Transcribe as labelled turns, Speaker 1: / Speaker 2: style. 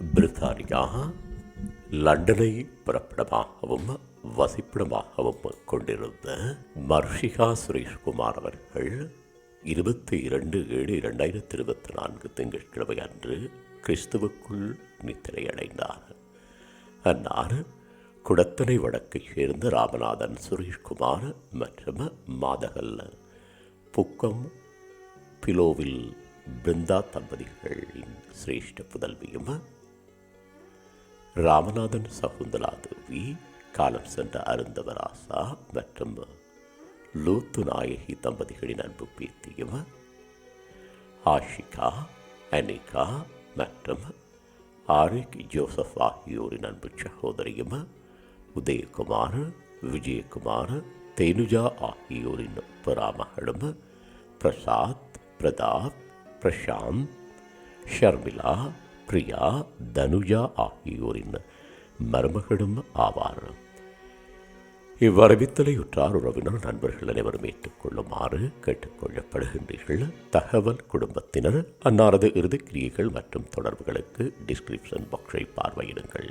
Speaker 1: பிரித்தானியா லண்டனை பிறப்பிடமாகவும் வசிப்பிடமாகவும் கொண்டிருந்த மர்ஷிகா சுரேஷ்குமார் அவர்கள் இருபத்தி இரண்டு ஏழு இரண்டாயிரத்தி இருபத்தி நான்கு திங்கட்கிழமை அன்று கிறிஸ்துவுக்குள் நித்திரையடைந்தார். அன்னார் குடத்தனை வடக்கைச் சேர்ந்த ராமநாதன் சுரேஷ்குமார் மற்றும் மாதகல் புக்கம் பிலோவில் பிருந்தா தம்பதிகளின் சிரேஷ்ட புதல்வியும் ராமநாதன் சகுந்தலா தேவி காலம் சென்ற அருந்தவராசா மற்றும் லூத்து நாயகி தம்பதிகளின் அன்பு பேத்தியும் ஆஷிகா அனிகா மற்றும் ஆரிக் ஜோசப் ஆகியோரின் அன்பு சகோதரியும் உதயகுமார் விஜயகுமார் தேனுஜா ஆகியோரின் பராமகளும் பிரசாத் பிரதாப் பிரசாந்த் ஷர்மிளா பிரியா தனுஜா ஆகியோரின் மருமகளும் ஆவார். இவ்வரவித்தலை உற்றார் உறவினர் நண்பர்கள் அனைவரும் ஏற்றுக்கொள்ளுமாறு கேட்டுக்கொள்ளப்படுகின்றீர்கள். தகவல் குடும்பத்தினர் அன்னாரது இறுதிக்கிரியைகள் மற்றும் தொடர்புகளுக்கு டிஸ்கிரிப்ஷன் பாக்ஸை பார்வையிடுங்கள்.